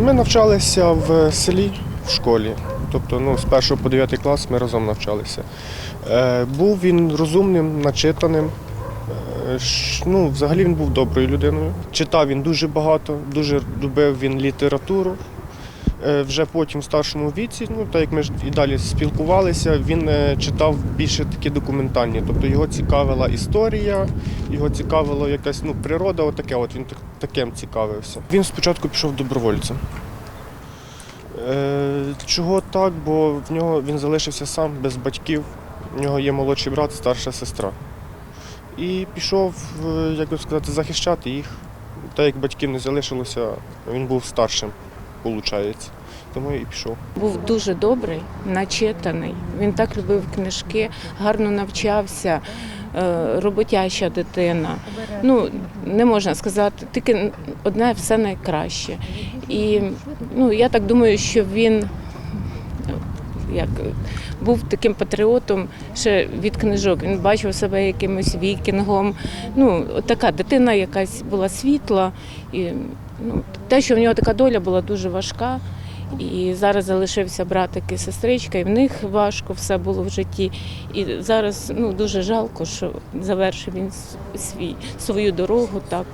Ми навчалися в селі в школі. Тобто ну, з 1 по 9 клас ми разом навчалися. Е, був він розумним, начитаним. Е, ну, взагалі він був доброю людиною. Читав він дуже багато, дуже любив він літературу. Е, вже потім в старшому віці, ну так як ми ж і далі спілкувалися, він е, читав більше такі документальні. Тобто його цікавила історія, його цікавила якась ну, природа, отаке, от він так- таким цікавився. Він спочатку пішов добровольцем. Е, чого так? Бо в нього він залишився сам без батьків. В нього є молодший брат, старша сестра. І пішов, е, як би сказати, захищати їх. Так як батьків не залишилося, він був старшим, виходить. Тому і пішов. Був дуже добрий, начитаний. Він так любив книжки, гарно навчався, е, роботяща дитина. Ну, не можна сказати, тільки одне все найкраще. І ну, я так думаю, що він як, був таким патріотом ще від книжок. Він бачив себе якимось вікінгом. Ну, така дитина якась була світла. І, ну, те, що в нього така доля була дуже важка. І зараз залишився братик і сестричка, і в них важко все було в житті. І зараз ну, дуже жалко, що завершив він свій, свою дорогу так.